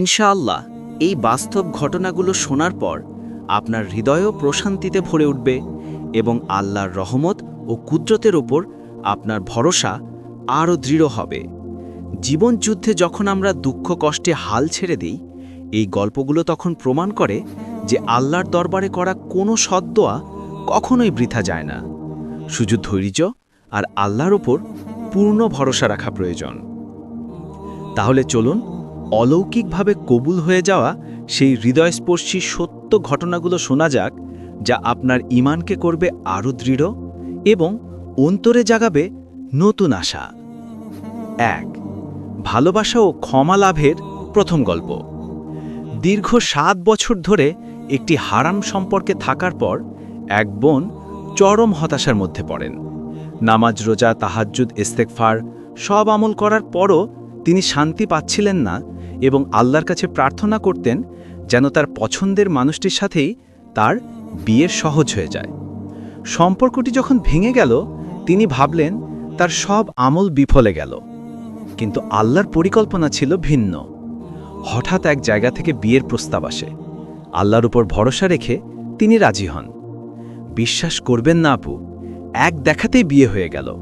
ইনশাআল্লাহ, এই বাস্তব ঘটনাগুলো শোনার পর আপনার হৃদয়ও প্রশান্তিতে ভরে উঠবে এবং আল্লাহর রহমত ও কুদরতের ওপর আপনার ভরসা আরও দৃঢ় হবে। জীবন যুদ্ধে যখন আমরা দুঃখ কষ্টে হাল ছেড়ে দিই, এই গল্পগুলো তখন প্রমাণ করে যে আল্লাহর দরবারে করা কোনো সদ্দোয়া কখনোই বৃথা যায় না। শুধু ধৈর্য আর আল্লাহর ওপর পূর্ণ ভরসা রাখা প্রয়োজন। তাহলে চলুন অলৌকিকভাবে কবুল হয়ে যাওয়া সেই হৃদয়স্পর্শী সত্য ঘটনাগুলো শোনা যাক, যা আপনার ইমানকে করবে আরও দৃঢ় এবং অন্তরে জাগাবে নতুন আশা। এক, ভালোবাসা ও ক্ষমা লাভের প্রথম গল্প। দীর্ঘ সাত বছর ধরে একটি হারাম সম্পর্কে থাকার পর এক বোন চরম হতাশার মধ্যে পড়েন। নামাজ, রোজা, তাহাজ্জুদ ইস্তেকফার সব আমল করার পরও তিনি শান্তি পাচ্ছিলেন না এবং আল্লাহর কাছে প্রার্থনা করতেন যেন তার পছন্দের মানুষটির সাথেই তার বিয়ে সহজ হয়ে যায়। সম্পর্কটি যখন ভেঙে গেল, তিনি ভাবলেন তার সব আমল বিফলে গেল। কিন্তু আল্লাহর পরিকল্পনা ছিল ভিন্ন। হঠাৎ এক জায়গা থেকে বিয়ের প্রস্তাব আসে। আল্লাহর উপর ভরসা রেখে তিনি রাজি হন। বিশ্বাস করবেন না আপু, এক দেখাতেই বিয়ে হয়ে গেল।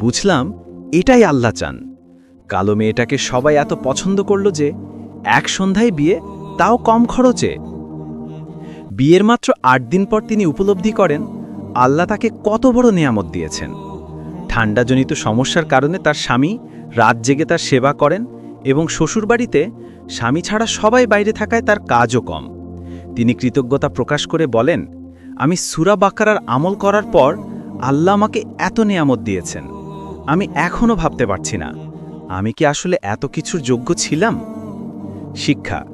বুঝলাম, এটাই আল্লাহ চান। কালো মেয়েটাকে সবাই এত পছন্দ করল যে এক সন্ধ্যায় বিয়ে তাও কম খরচে। বিয়ের মাত্র আট দিন পর তিনি উপলব্ধি করেন, আল্লাহ তাকে কত বড় নিয়ামত দিয়েছেন। ঠান্ডাজনিত সমস্যার কারণে তার স্বামী রাত জেগে তার সেবা করেন এবং শ্বশুরবাড়িতে স্বামী ছাড়া সবাই বাইরে থাকায় তার কাজও কম। তিনি কৃতজ্ঞতা প্রকাশ করে বলেন, আমি সুরা বাকারার আমল করার পর আল্লাহ আমাকে এত নিয়ামত দিয়েছেন। আমি এখনও ভাবতে পারছি না। আমি কি আসলে এত কিছুর যোগ্য ছিলাম? শিক্ষা,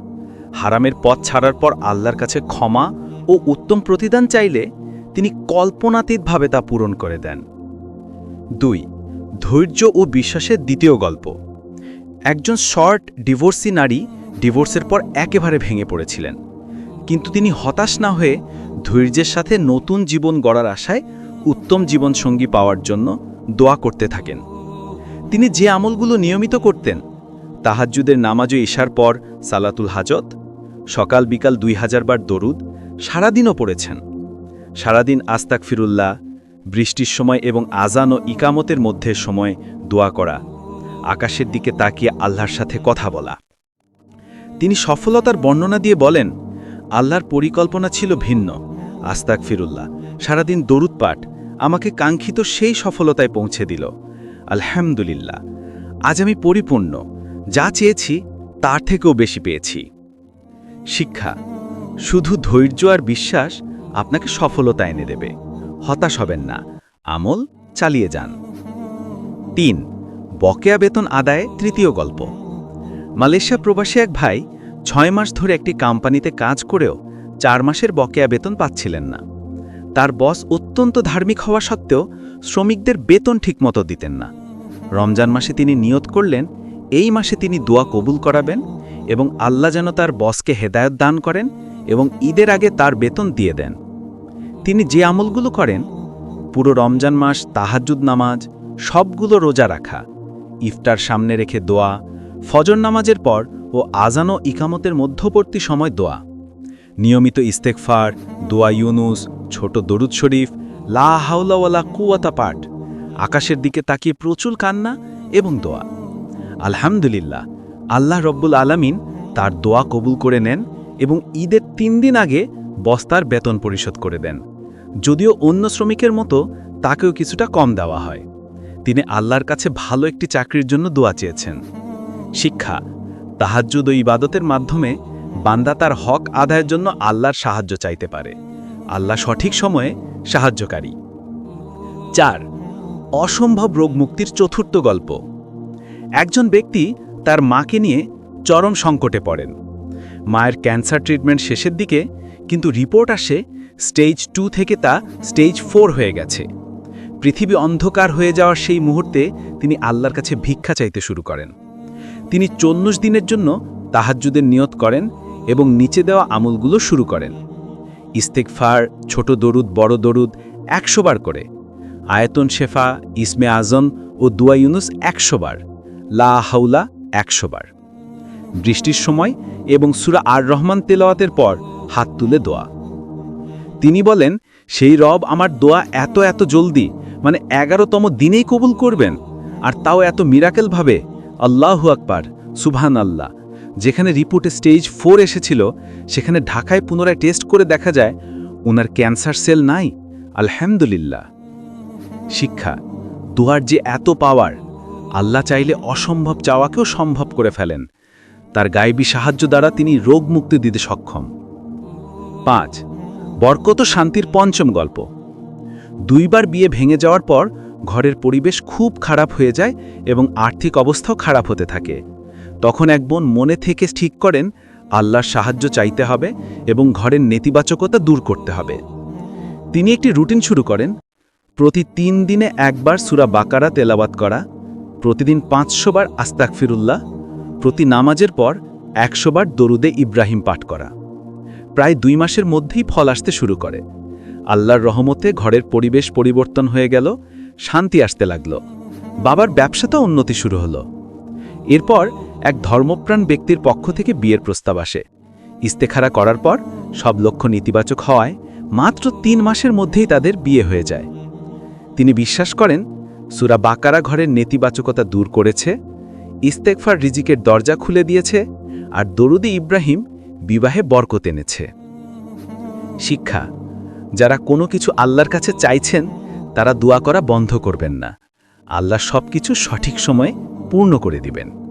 হারামের পথ ছাড়ার পর আল্লাহর কাছে ক্ষমা ও উত্তম প্রতিদান চাইলে তিনি কল্পনাতীতভাবে তা পূরণ করে দেন। দুই, ধৈর্য ও বিশ্বাসের দ্বিতীয় গল্প। একজন শর্ট ডিভোর্সি নারী ডিভোর্সের পর একেবারে ভেঙে পড়েছিলেন। কিন্তু তিনি হতাশ না হয়ে ধৈর্যের সাথে নতুন জীবন গড়ার আশায় উত্তম জীবনসঙ্গী পাওয়ার জন্য দোয়া করতে থাকেন। তিনি যে আমলগুলো নিয়মিত করতেন, তাহাজ্জুদের নামাজও ইশার পর সালাতুল হাজত, সকাল বিকাল দুই হাজার বার দরুদ, সারাদিনও পড়েছেন। সারাদিন আস্তাক ফিরুল্লাহ বৃষ্টির সময় এবং আজান ও ইকামতের মধ্যে সময় দোয়া করা, আকাশের দিকে তাকিয়ে আল্লাহর সাথে কথা বলা। তিনি সফলতার বর্ণনা দিয়ে বলেন, আল্লাহর পরিকল্পনা ছিল ভিন্ন। আস্তাক ফিরুল্লাহ সারাদিন দরুদ পাঠ আমাকে কাঙ্ক্ষিত সেই সফলতায় পৌঁছে দিল। আলহামদুলিল্লাহ। আজ আমি পরিপূর্ণ। যা চেয়েছি, তার থেকেও বেশি পেয়েছি। শিক্ষা, শুধু ধৈর্য আর বিশ্বাস আপনাকে সফলতা এনে দেবে। হতাশ হবেন না। আমল, চালিয়ে যান। তিন, বকেয়া বেতন আদায় তৃতীয় গল্প। মালয়েশিয়া প্রবাসী এক ভাই ছয় মাস ধরে একটি কোম্পানিতে কাজ করেও চার মাসের বকেয়া বেতন পাচ্ছিলেন না। তার বস অত্যন্ত ধার্মিক হওয়া সত্ত্বেও শ্রমিকদের বেতন ঠিকমতো দিতেন না। রমজান মাসে তিনি নিয়ত করলেন, এই মাসে তিনি দোয়া কবুল করাবেন এবং আল্লাহ যেন তার বসকে হেদায়ত দান করেন এবং ঈদের আগে তার বেতন দিয়ে দেন। তিনি যে আমলগুলো করেন, পুরো রমজান মাস তাহাজুদ নামাজ, সবগুলো রোজা রাখা, ইফতার সামনে রেখে দোয়া, ফজর নামাজের পর ও আজান ইকামতের মধ্যবর্তী সময় দোয়া। নিয়মিত ইস্তেকফার দোয়া ইউনুস ছোট দরুদ শরীফ, লা হাউলাওয়ালা কুয়াতা পাঠ, আকাশের দিকে তাকিয়ে প্রচুর কান্না এবং দোয়া। আলহামদুলিল্লাহ, আল্লাহ রব্বুল আলামিন তার দোয়া কবুল করে নেন এবং ঈদের তিন দিন আগে বস্তার বেতন পরিশোধ করে দেন। যদিও অন্য শ্রমিকের মতো তাকেও কিছুটা কম দেওয়া হয়। তিনি আল্লাহর কাছে ভালো একটি চাকরির জন্য দোয়া চেয়েছেন। শিক্ষা, তাহাজ্জুদ ও ইবাদতের মাধ্যমে বান্দা তার হক আদায়ের জন্য আল্লাহর সাহায্য চাইতে পারে। আল্লাহ সঠিক সময়ে সাহায্যকারী। চার, অসম্ভব রোগ মুক্তির চতুর্থ গল্প। একজন ব্যক্তি তার মাকে নিয়ে চরম সংকটে পড়েন। মায়ের ক্যান্সার ট্রিটমেন্ট শেষের দিকে কিন্তু রিপোর্ট আসে স্টেজ টু থেকে তা স্টেজ ফোর হয়ে গেছে। পৃথিবী অন্ধকার হয়ে যাওয়ার সেই মুহূর্তে তিনি আল্লাহর কাছে ভিক্ষা চাইতে শুরু করেন। তিনি চল্লিশ দিনের জন্য তাহাজ্জুদের নিয়ত করেন এবং নিচে দেওয়া আমলগুলো শুরু করেন। ইস্তেকফার ছোট দরুদ, বড় দরুদ একশো বার করে। আয়তন শেফা, ইসমে আজম ও দুয়া ইউনুস একশো বার। লা হাউলা একশো বার। বৃষ্টির সময় এবং সুরা আর রহমান তেলাওয়াতের পর হাত তুলে দোয়া। তিনি বলেন, সেই রব আমার দোয়া এত এত জলদি মানে এগারোতম দিনেই কবুল করবেন, আর তাও এত মিরাকেলভাবে আল্লাহু আকবার সুবহান আল্লাহ যেখানে রিপোর্টে স্টেজ ফোর এসেছিল, সেখানে ঢাকায় পুনরায় টেস্ট করে দেখা যায় ওনার ক্যান্সার সেল নাই। আলহামদুলিল্লাহ। শিক্ষা, দুয়ার যে এত পাওয়ার, আল্লাহ চাইলে অসম্ভব চাওয়াকেও সম্ভব করে ফেলেন। তার গায়েবী সাহায্য দ্বারা তিনি রোগ মুক্তি দিতে সক্ষম। পাঁচ, বরকত শান্তির পঞ্চম গল্প। দুইবার বিয়ে ভেঙে যাওয়ার পর ঘরের পরিবেশ খুব খারাপ হয়ে যায় এবং আর্থিক অবস্থাও খারাপ হতে থাকে। তখন এক বোন মনে থেকে ঠিক করেন, আল্লাহর সাহায্য চাইতে হবে এবং ঘরের নেতিবাচকতা দূর করতে হবে। তিনি একটি রুটিন শুরু করেন, প্রতি তিন দিনে একবার সুরা বাকারা তেলাবাত করা, প্রতিদিন পাঁচশো বার আস্তাক ফিরুল্লাহ প্রতি নামাজের পর একশো বার দরুদে ইব্রাহিম পাঠ করা। প্রায় দুই মাসের মধ্যেই ফল আসতে শুরু করে। আল্লাহর রহমতে ঘরের পরিবেশ পরিবর্তন হয়ে গেল, শান্তি আসতে লাগল। বাবার ব্যবসাতেও উন্নতি শুরু হলো। এরপর ধর্মপ্রাণ ব্যক্তির পক্ষ থেকে বিয়ের প্রস্তাব আসে। ইস্তেখারা করার পর সব লক্ষ্য নেতিবাচক হওয়ায় মাত্র তিন মাসের মধ্যেই তাদের বিয়ে হয়ে যায়। তিনি বিশ্বাস করেন, সুরা বাকারা ঘরের নেতিবাচকতা দূর করেছে ইস্তেকফার রিজিকের দরজা খুলে দিয়েছে, আর দরুদি ইব্রাহিম বিবাহে বরকত এনেছে। শিক্ষা, যারা কোনো কিছু আল্লাহর কাছে চাইছেন, তারা দোয়া করা বন্ধ করবেন না। আল্লাহ সব কিছু সঠিক সময়ে পূর্ণ করে দিবেন।